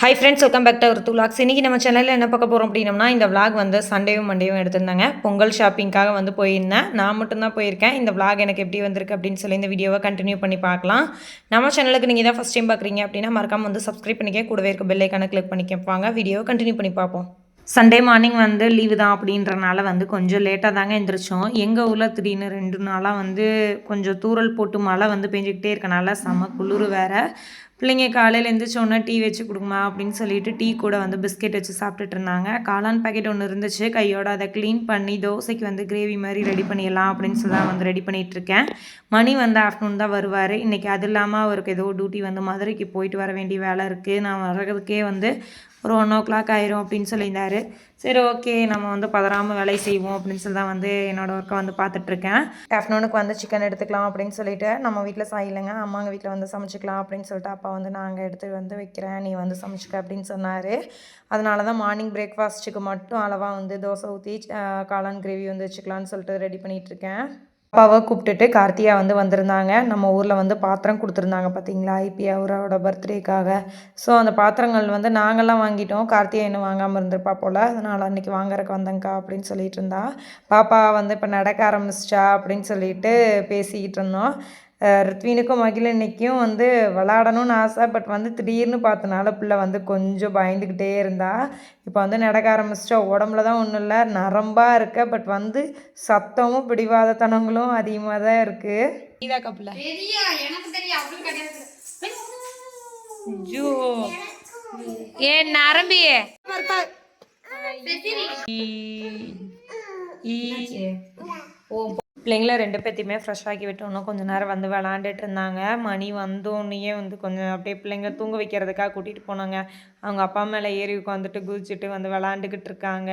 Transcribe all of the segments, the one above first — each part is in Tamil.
Hi friends welcome back to ஒரு டூ லாக்ஸ் இன்றைக்கி நம்ம சேனலில் என்ன பார்க்க போகிறோம் அப்படின்னம்னா இந்த விளாக் வந்து சண்டேவும் மண்டேவும் எடுத்திருந்தாங்க. பொங்கல் ஷாப்பிங்காக வந்து போயிருந்தேன். நான் மட்டும்தான் போயிருக்கேன். இந்த விளாக் எனக்கு எப்படி வந்திருக்கு அப்படின்னு சொல்லி இந்த வீடியோவை கண்டினியூ பண்ணி பார்க்கலாம். நம்ம சேனலுக்கு நீங்கள் தான் ஃபஸ்ட் டைம் பார்க்குறீங்க அப்படின்னா மறக்காமல் வந்து சப்ஸ்கிரைப் பண்ணிக்க கூடவே இருக்க பெல்லைக்கான கிளிக் பண்ணி வீடியோவை கண்டினியூ பண்ணி பார்ப்போம். சண்டே மார்னிங் வந்து லீவு தான் அப்படின்றனால வந்து கொஞ்சம் லேட்டாக தாங்க எழுந்திரிச்சோம் எங்கள் ஊரில் திடீர்னு ரெண்டு நாளாக வந்து கொஞ்சம் தூறல் போட்டு மழை வந்து பெஞ்சிக்கிட்டே இருக்கனால செம குளிர் வேறு. பிள்ளைங்க காலையில் எந்திரிச்சோன்னே டீ வச்சு கொடுக்குமா அப்படின்னு சொல்லிட்டு டீ கூட வந்து பிஸ்கெட் வச்சு சாப்பிட்டுட்டு இருந்தாங்க. காளான் பாக்கெட் ஒன்று இருந்துச்சு. கையோட அதை க்ளீன் பண்ணி தோசைக்கு வந்து கிரேவி மாதிரி ரெடி பண்ணிடலாம் அப்படின்னு சொல்லி தான் வந்து ரெடி பண்ணிகிட்ருக்கேன் மணி வந்து ஆஃப்டர்நூன் தான் வருவார். இன்றைக்கி அது இல்லாமல் அவருக்கு ஏதோ டியூட்டி வந்து மதுரைக்கு போயிட்டு வர வேண்டிய வேலை இருக்குது நான் வர்றதுக்கே வந்து ஒரு ஒன் ஓ கிளாக் ஆயிரும் அப்படின்னு சொல்லியிருந்தாரு. சரி ஓகே நம்ம வந்து பதறாமல் வேலை செய்வோம் அப்படின்னு சொல்லி தான் வந்து என்னோடய ஒர்க்கை வந்து பார்த்துட்ருக்கேன். ஆஃப்டர்நூனுக்கு வந்து சிக்கன் எடுத்துக்கலாம் அப்படின்னு சொல்லிட்டு நம்ம வீட்டில் சாயில்லைங்க. அம்மாங்க வீட்டில் வந்து சமைச்சிக்கலாம் அப்படின்னு சொல்லிட்டு அப்பா வந்து நாங்கள் எடுத்து வந்து வைக்கிறேன். நீ வந்து சமைச்சிக்க அப்படின்னு சொன்னார். அதனால தான் மார்னிங் பிரேக்ஃபாஸ்ட்டுக்கு மட்டும் அளவாக வந்து தோசை ஊற்றி காளான் கிரேவி வந்து வச்சுக்கலான்னு சொல்லிட்டு ரெடி பண்ணிகிட்ருக்கேன் அப்பாவை கூப்பிட்டுட்டு கார்த்தியா வந்து வந்திருந்தாங்க. நம்ம ஊரில் வந்து பாத்திரம் கொடுத்துருந்தாங்க பார்த்தீங்களா ஐபி அவரோட பர்த்டேக்காக. ஸோ அந்த பாத்திரங்கள் வந்து நாங்கள்லாம் வாங்கிட்டோம். கார்த்தியா இன்னும் வாங்காமல் இருந்திருப்பா போல். அதனால் அன்றைக்கி வாங்குறக்கு வந்தேங்க்கா அப்படின்னு சொல்லிட்டு இருந்தா. பாப்பா வந்து இப்போ நடக்க ஆரம்பிச்சிச்சா அப்படின்னு சொல்லிட்டு பேசிக்கிட்டு இருந்தோம். ரித்வினுக்கும் மகிழினிக்கும் வந்து விளாடணும்னு ஆசை. பட் வந்து திடீர்னு பார்த்தனால பிள்ளை வந்து கொஞ்சம் பயந்துக்கிட்டே இருந்தா. இப்போ வந்து நடக்க ஆரம்பிச்சிட்டா. உடம்புல தான் ஒன்றும் இல்லை. நரம்பாக இருக்க. பட் வந்து சத்தமும் பிடிவாதத்தனங்களும் அதிகமாக தான் இருக்குது இதாக்கா பிள்ளை. ஜோ ஏ நரம்பியே. பிள்ளைங்கள ரெண்டு பேர்த்தையுமே ஃப்ரெஷ் ஆக்கி விட்டோன்னே கொஞ்ச நேரம் வந்து விளாண்டுட்டு இருந்தாங்க. மணி வந்தோடனேயே வந்து கொஞ்சம் அப்படியே பிள்ளைங்க தூங்க வைக்கிறதுக்காக கூட்டிகிட்டு போனாங்க. அவங்க அப்பா மேலே ஏறி உட்காந்துட்டு குதிச்சுட்டு வந்து விளாண்டுக்கிட்டு இருக்காங்க.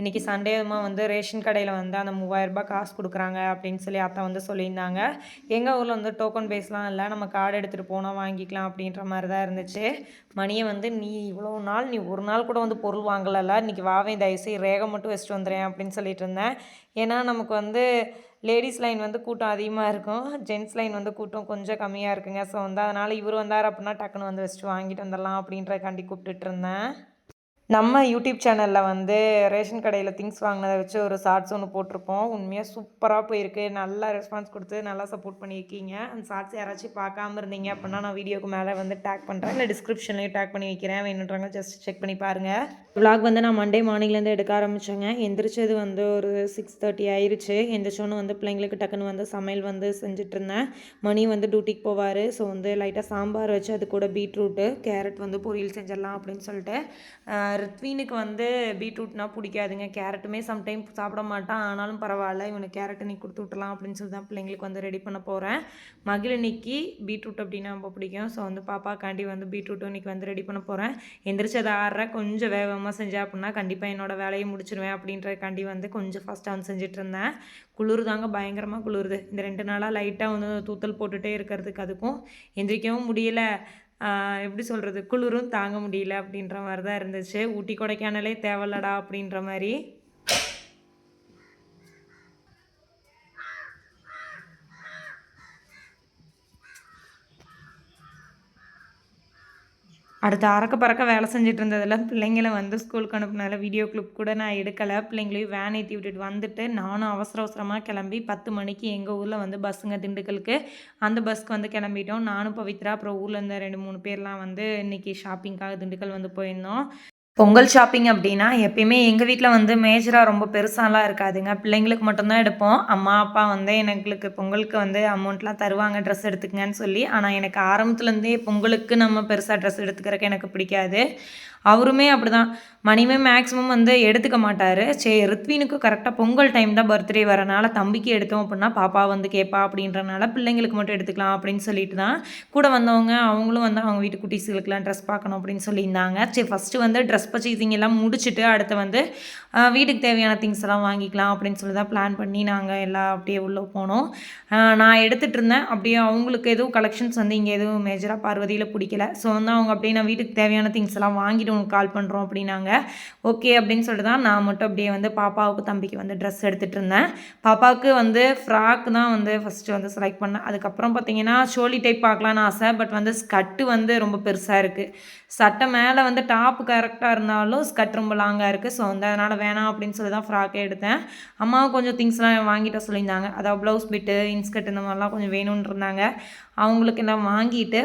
இன்றைக்கி சண்டேமா வந்து ரேஷன் கடையில் வந்து அந்த மூவாயிரரூபா காசு கொடுக்குறாங்க அப்படின்னு சொல்லி அத்தை வந்து சொல்லியிருந்தாங்க. எங்கள் ஊரில் வந்து டோக்கன் பேஸ்லாம் இல்லை. நம்ம கார்டு எடுத்துகிட்டு போனால் வாங்கிக்கலாம் அப்படின்ற மாதிரி தான் இருந்துச்சு. மணியை வந்து நீ இவ்வளோ நாள் நீ ஒரு நாள் கூட வந்து பொருள் வாங்கலைல்ல. இன்றைக்கி வாவே தயவுசெய்து ரேகை மட்டும் வச்சுட்டு வந்துடுறேன் அப்படின்னு சொல்லிட்டு இருந்தேன். ஏன்னா நமக்கு வந்து லேடிஸ் லைன் வந்து கூட்டம் அதிகமாக இருக்கும். ஜென்ட்ஸ் லைன் வந்து கூட்டம் கொஞ்சம் கம்மியாக இருக்குங்க. ஸோ வந்து அதனால் இவர் வந்தார் அப்படின்னா டக்குன்னு வந்து வச்சுட்டு வாங்கிட்டு வந்துடலாம் அப்படின்றக்காண்டி கூப்பிட்டுட்டு இருந்தேன். நம்ம யூடியூப் சேனலில் வந்து ரேஷன் கடையில் திங்ஸ் வாங்கினதை வச்சு ஒரு ஷார்ட்ஸ் ஒன்று போட்டிருப்போம். உண்மையாக சூப்பராக போயிருக்கு. நல்லா ரெஸ்பான்ஸ் கொடுத்து நல்லா சப்போர்ட் பண்ணியிருக்கீங்க. அந்த ஷார்ட்ஸ் யாராச்சும் பார்க்காம இருந்தீங்க அப்படின்னா நான் வீடியோக்கு மேலே வந்து டேக் பண்ணுறேன் இல்லை டிஸ்கிரிப்ஷன்லேயும் டேக் பண்ணி வைக்கிறேன். வேணுன்றவங்க ஜஸ்ட் செக் பண்ணி பாருங்கள் vlog வந்து நான் மண்டே மார்னிங்லேருந்து எடுக்க ஆரம்பித்தேங்க எந்திரிச்சது வந்து ஒரு சிக்ஸ் தேர்ட்டி ஆயிடுச்சு எந்திரிச்சோன்னு வந்து பிள்ளைங்களுக்கு டக்குன்னு வந்து சமையல் வந்து செஞ்சுட்டு இருந்தேன் மணி வந்து டியூட்டிக்கு போவார். ஸோ வந்து லைட்டாக சாம்பார் வச்சு அது கூட பீட்ரூட்டு கேரட் வந்து பொரியல் செஞ்சிடலாம் அப்படின்னு சொல்லிட்டு ரித்வீனுக்கு வந்து பீட்ரூட்னா பிடிக்காதுங்க. கேரட்டுமே சம்டைம் சாப்பிட மாட்டான். ஆனாலும் பரவாயில்ல இவனுக்கு கேரட் நீ கொடுத்து விட்டலாம் அப்படின்னு சொல்லி தான் பிள்ளைங்களுக்கு வந்து ரெடி பண்ண போகிறேன் மகிழினிக்கு பீட்ரூட் அப்படின்னா ரொம்ப பிடிக்கும். ஸோ வந்து பாப்பாக்காண்டி வந்து பீட்ரூட்டும் இன்னைக்கு வந்து ரெடி பண்ண போகிறேன் எந்திரிச்சதை ஆடுறேன் கொஞ்சம் வேகமாக செஞ்சேன் அப்படின்னா கண்டிப்பாக என்னோட வேலையை முடிச்சிருவேன் அப்படின்றதுக்காண்டி வந்து கொஞ்சம் ஃபஸ்ட்டாக வந்து செஞ்சுட்டு இருந்தேன். குளிர் தாங்க பயங்கரமாக குளிருது. இந்த ரெண்டு நாளாக லைட்டாக வந்து தூத்தல் போட்டுகிட்டே இருக்கிறதுக்கு அதுக்கும் எந்திரிக்கவும் முடியல. எப்படி சொல்கிறது குளிரும் தாங்க முடியல அப்படின்ற மாதிரி தான் இருந்துச்சு. ஊட்டி கொடைக்கானலே தேவையில்லடா அப்படின்ற மாதிரி. அடுத்து அறக்க பறக்க வேலை செஞ்சுட்டு இருந்ததில் பிள்ளைங்கள வந்து ஸ்கூலுக்கு அனுப்புனால வீடியோ கிளிப் கூட நான் எடுக்கலை. பிள்ளைங்களையும் வேன் ஏற்றி விட்டுட்டு வந்துட்டு நானும் அவசர அவசரமாக கிளம்பி பத்து மணிக்கு எங்கள் ஊரில் வந்து பஸ்ஸுங்க திண்டுக்கலுக்கு. அந்த பஸ்க்கு வந்து கிளம்பிட்டோம். நானும் பவித்ரா அப்புறம் ஊரில் இருந்த ரெண்டு மூணு பேர்லாம் வந்து இன்னைக்கு ஷாப்பிங்காக திண்டுக்கல் வந்து போயிருந்தோம். பொங்கல் ஷாப்பிங் அப்படின்னா எப்பயுமே எங்கள் வீட்டில் வந்து மேஜராக ரொம்ப பெருசாலாம் இருக்காதுங்க. பிள்ளைங்களுக்கு மட்டும்தான் எடுப்போம். அம்மா அப்பா வந்து எங்களுக்கு பொங்கலுக்கு வந்து அமௌண்ட்லாம் தருவாங்க. ட்ரெஸ் எடுத்துக்கங்கன்னு சொல்லி. ஆனால் எனக்கு ஆரம்பத்துலேருந்தே பொங்கலுக்கு நம்ம பெருசாக ட்ரெஸ் எடுத்துக்கிறக்கு எனக்கு பிடிக்காது. அவருமே அப்படிதான். மணிமே மேக்ஸிமம் வந்து எடுத்துக்க மாட்டார். சரி ரித்வினுக்கு கரெக்டாக பொங்கல் டைம் தான் பர்த்டே வரனால தம்பிக்கு எடுத்தோம் அப்படின்னா பாப்பா வந்து கேட்பா அப்படின்றனால பிள்ளைங்களுக்கு மட்டும் எடுத்துக்கலாம் அப்படின்னு சொல்லிட்டு தான் கூட வந்தவங்க அவங்களும் வந்து அவங்க வீட்டு குட்டீஸுகளுக்குலாம் ட்ரெஸ் பார்க்கணும் அப்படின்னு சொல்லியிருந்தாங்க. சரி ஃபஸ்ட்டு வந்து ட்ரெஸ் பர்ச்சேசிங் எல்லாம் முடிச்சுட்டு அடுத்து வந்து வீட்டுக்கு தேவையான திங்ஸ் எல்லாம் வாங்கிக்கலாம் அப்படின்னு சொல்லி தான் பிளான் பண்ணி நாங்கள் எல்லாம் அப்படியே உள்ளே போனோம். நான் எடுத்துகிட்டு இருந்தேன். அப்படியே அவங்களுக்கு எதுவும் கலெக்ஷன்ஸ் வந்து இங்கே எதுவும் மேஜராக பார்வதியில் பிடிக்கல. ஸோ வந்து அவங்க அப்படியே நான் வீட்டுக்கு தேவையான திங்ஸ் எல்லாம் வாங்கிட்டு உங்களுக்கு கால் பண்ணுறோம் அப்படின்னாங்க. ஓகே அப்படின்னு சொல்லிட்டு தான் நான் மட்டும் அப்படியே வந்து பாப்பாவுக்கு தம்பிக்கு வந்து ட்ரெஸ் எடுத்துகிட்டு இருந்தேன். பாப்பாவுக்கு வந்து ஃப்ராக் தான் வந்து ஃபஸ்ட்டு வந்து செலக்ட் பண்ணேன். அதுக்கப்புறம் பார்த்தீங்கன்னா ஷோலி டைப் பார்க்கலான்னு ஆசை. பட் வந்து ஸ்கட்டு வந்து ரொம்ப பெருசாக இருக்குது சட்டை மேலே வந்து டாப் கரெக்டாக இருந்தாலும் ஸ்கட் ரொம்ப லாங்காக இருக்குது ஸோ வந்து அதனால் வேணாம் அப்படின்னு சொல்லி தான் ஃப்ராக்கே எடுத்தேன். அம்மா கொஞ்சம் திங்ஸ்லாம் வாங்கிட்ட சொல்லியிருந்தாங்க. அதாவது ப்ளவுஸ் பிட்டு இன்ஸ்கட் இந்த மாதிரிலாம் கொஞ்சம் வேணும்னு இருந்தாங்க. அவங்களுக்கு எல்லாம் வாங்கிட்டு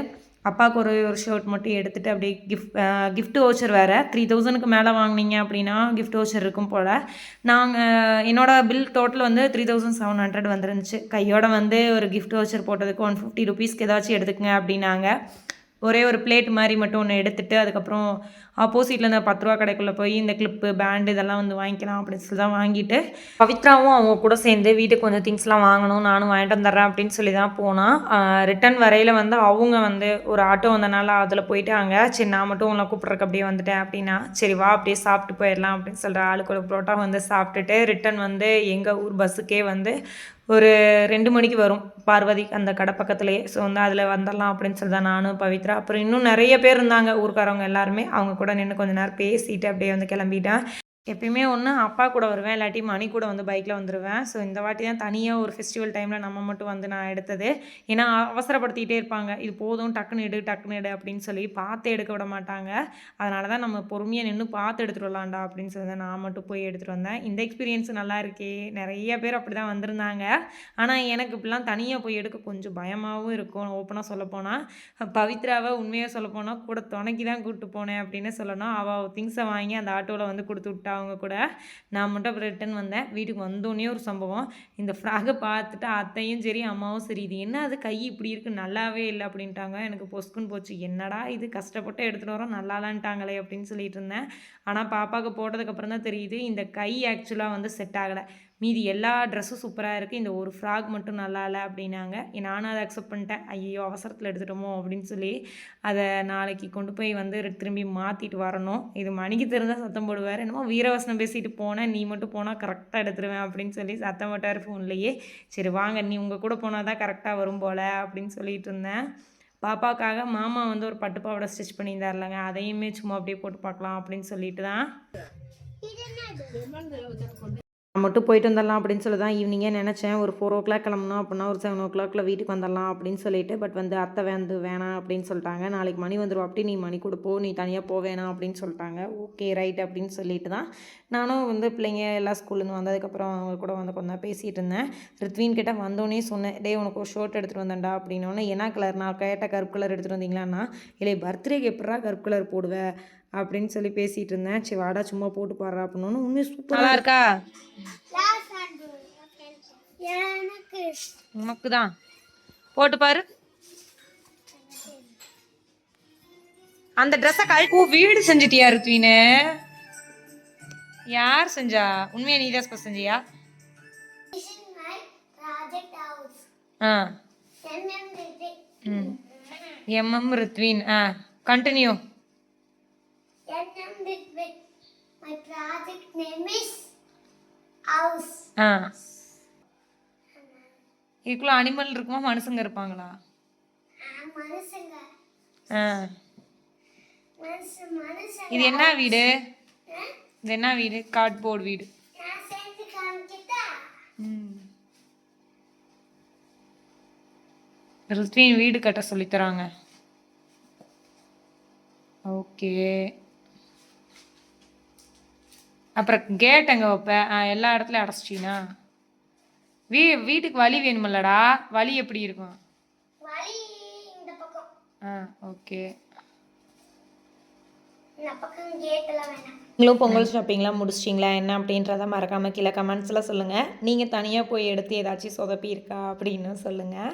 அப்பாவுக்கு ஒரு ஒரு ஷர்ட் மட்டும் எடுத்துகிட்டு அப்படியே கிஃப்ட் கிஃப்ட் ஓச்சர் வேறு. த்ரீ தௌசண்ட்க்கு மேலே வாங்குனீங்க அப்படின்னா கிஃப்ட் ஓச்சர் இருக்கும் போல். நாங்கள் என்னோடய பில் டோட்டல் வந்து த்ரீ தௌசண்ட் செவன் ஹண்ட்ரட் வந்துருந்துச்சு. கையோட வந்து ஒரு கிஃப்ட் ஓச்சர் போட்டதுக்கு ஒன் ஃபிஃப்டி ருபீஸ்க்கு ஏதாச்சும் எடுத்துக்கங்க அப்படின்னாங்க. ஒரே ஒரு பிளேட் மாதிரி மட்டும் ஒன்று எடுத்துட்டு அதுக்கப்புறம் ஆப்போசிட்டில் இந்த பத்து ரூபா கடைக்குள்ளே போய் இந்த கிளிப்பு பேண்டு இதெல்லாம் வந்து வாங்கிக்கலாம் அப்படின்னு சொல்லி தான் வாங்கிட்டு பவித்ராவும் அவங்க கூட சேர்ந்து வீட்டுக்கு கொஞ்சம் திங்ஸ்லாம் வாங்கணும் நானும் வாங்கிட்டு வந்துடுறேன் அப்படின்னு சொல்லி தான் போனால் ரிட்டன் வரையில் வந்து அவங்க வந்து ஒரு ஆட்டோ வந்தனால அதில் போயிட்டாங்க சரி நான் மட்டும் உங்களை கூப்பிட்றக்கு அப்படியே வந்துட்டேன் அப்படின்னா சரி வா அப்படியே சாப்பிட்டு போயிடலாம் அப்படின்னு சொல்கிற ஆளுக்கு ஒரு புரோட்டா வந்து சாப்பிட்டுட்டு ரிட்டன் வந்து எங்கள் ஊர் பஸ்ஸுக்கே வந்து ஒரு ரெண்டு மணிக்கு வரும். பார்வதி அந்த கடை பக்கத்துலேயே. ஸோ வந்து அதில் வந்துடலாம் அப்படின்னு சொல்லி தான் நானும் பவித்ரா. அப்புறம் இன்னும் நிறைய பேர் இருந்தாங்க. ஊருக்காரவங்க எல்லாருமே. அவங்க கூட நின்று கொஞ்ச நேரம் பேசிட்டு அப்படியே வந்து கிளம்பிட்டேன். எப்பயுமே ஒன்று அப்பா கூட வருவேன் இல்லாட்டி மணி கூட வந்து பைக்கில் வந்துடுவேன் ஸோ இந்த வாட்டி தான் தனியாக ஒரு ஃபெஸ்டிவல் டைமில் நம்ம மட்டும் வந்து நான் எடுத்தது. ஏன்னா அவசரப்படுத்திக்கிட்டே இருப்பாங்க. இது போதும் டக்குன்னு எடு டக்குன்னு எடு அப்படின்னு சொல்லி பார்த்து எடுக்க விட மாட்டாங்க. அதனால தான் நம்ம பொறுமையாக நின்று பார்த்து எடுத்துகிட்டு வரலாம்டா அப்படின்னு சொல்லி நான் மட்டும் போய் எடுத்துகிட்டு வந்தேன். இந்த எக்ஸ்பீரியன்ஸ் நல்லா இருக்கே. நிறைய பேர் அப்படி தான் வந்திருந்தாங்க. ஆனால் எனக்கு இப்படிலாம் தனியாக போய் எடுக்க கொஞ்சம் பயமாகவும் இருக்கும். ஓப்பனாக சொல்லப்போனால் பவித்ராவை உண்மையாக சொல்லப்போனால் கூட துணைக்கி தான் கூப்பிட்டு போனேன் அப்படின்னு சொல்லணும். அவள் திங்ஸை வாங்கி அந்த ஆட்டோவில் வந்து கொடுத்து விட்டா அவங்க கூட நான் மட்டும் அப்புறம் ரிட்டன் வந்தேன். வீட்டுக்கு வந்தோடனே ஒரு சம்பவம். இந்த ஃப்ராகை பார்த்துட்டு அத்தையும் சரி அம்மாவும் சரி இது என்ன அது கை இப்படி இருக்குது நல்லாவே இல்லை அப்படின்ட்டாங்க. எனக்கு பொஸ்குன்னு போச்சு. என்னடா இது? கஷ்டப்பட்டு எடுத்துகிட்டு வரோம் நல்லாலான்ட்டாங்களே அப்படின்னு சொல்லிட்டு இருந்தேன். ஆனால் பாப்பாவுக்கு போட்டதுக்கப்புறம் தான் தெரியுது இந்த கை ஆக்சுவலாக வந்து செட் ஆகலை. மீதி எல்லா ட்ரெஸ்ஸும் சூப்பராக இருக்குது இந்த ஒரு ஃப்ராக் மட்டும் நல்லா இல்லை அப்படின்னாங்க. நானும் அதை அக்செப்ட் பண்ணிட்டேன். ஐயோ அவசரத்தில் எடுத்துட்டோமோ அப்படின்னு சொல்லி அதை நாளைக்கு கொண்டு போய் வந்து திரும்பி மாற்றிட்டு வரணும். இது மணிக்கு தெரிஞ்சால் சத்தம் போடுவார். என்னமோ வீரவசனம் பேசிட்டு போனேன் நீ மட்டும் போனால் கரெக்டாக எடுத்துருவேன் அப்படின்னு சொல்லி சத்தம் போட்டார் ஃபோன்லேயே சரி வாங்க நீ உங்கள் கூட போனால் தான் கரெக்டாக வரும் போல் அப்படின்னு சொல்லிட்டு இருந்தேன். பாப்பாக்காக மாமா வந்து ஒரு பட்டு பாவாடை ஸ்டிச் பண்ணியிருந்தார்லங்க அதையுமே சும்மா அப்படியே போட்டு பார்க்கலாம் அப்படின்னு சொல்லிட்டு தான். மட்டும் போயிட்டு வந்துடலாம் அப்படின்னு சொல்லி தான் ஈவினிங்கே நினச்சேன். ஒரு ஃபோர் ஓ கிளாக் கிளம்பணும் அப்படின்னா ஒரு செவன் ஓ கிளாக்ல வீட்டுக்கு வந்துடலாம் அப்படின்னு சொல்லிட்டு பட் வந்து அத்தை வந்து வேணாம் அப்படின்னு சொல்லிட்டாங்க. நாளைக்கு மணி வந்துடும் அப்படி நீ மணி கொடுப்போ நீ தனியாக போ வேணாம் அப்படின்னு சொல்லிட்டாங்க. ஓகே ரைட் அப்படின்னு சொல்லிட்டு தான் நானும் வந்து பிள்ளைங்க எல்லாம் ஸ்கூல்லேருந்து வந்ததுக்கப்புறம் அவங்க கூட வந்து கொஞ்சம் பேசிகிட்டு இருந்தேன். ரித்வின் கிட்ட வந்தோடனே சொன்னேன் டேய் உனக்கு ஒரு ஷர்ட் எடுத்துகிட்டு வந்தேன்டா அப்படின்னோடனே என்ன கலர் நான் கேட்ட கருப்பு கலர் எடுத்துகிட்டு வந்தீங்களான்னா? இல்லை பர்த்டேக்கு எப்படா கருப்பு கலர் போடுவேன் அப்படின்னு சொல்லி பேசிகிட்டு இருந்தேன் சரி வாடா சும்மா போட்டு பாடுறா அப்படின்னு. உண்மையாக சூப்பராக இருக்கா? உனக்கு தான் போட்டு பாரு. அந்த ட்ரெஸ்ஸை ஓ வீடு செஞ்சிட்டியா ருத்வீனு? யார் செஞ்சா? உண்மையா நீ தான் செஞ்சியா? ஆ. எம்எம் ருத்வீன் ஆ continue hmm with my project name is house ah. இதுக்குள்ள அனிமல் இருக்குமா? மனுஷங்க இருப்பாங்களா? மனுஷங்க. ஆ. இது என்ன வீடு? இது என்ன வீடு? கார்ட்போர்டு வீடு. நான் செஞ்சு காமிக்கிட்டா? ம். ருத்வின் வீடு கட்ட சொல்லித் தராங்க. ஓகே. அப்புறம் கேட் எங்கே வைப்ப ஆ, எல்லா இடத்துலையும் அடைச்சிட்டீனா? வீ வீட்டுக்கு வழி வேணுமில்லடா. வழி எப்படி இருக்கும்? வழி இந்த பக்கம். ஆ ஓகே நீங்களும் பொங்கல் ஷாப்பிங்லாம் முடிச்சிட்டிங்களா? என்ன அப்படின்றத மறக்காமல் கீழே கமெண்ட்ஸில் சொல்லுங்கள் நீங்கள் தனியாக போய் எடுத்து ஏதாச்சும் சொதப்பி இருக்கா அப்படின்னு சொல்லுங்கள்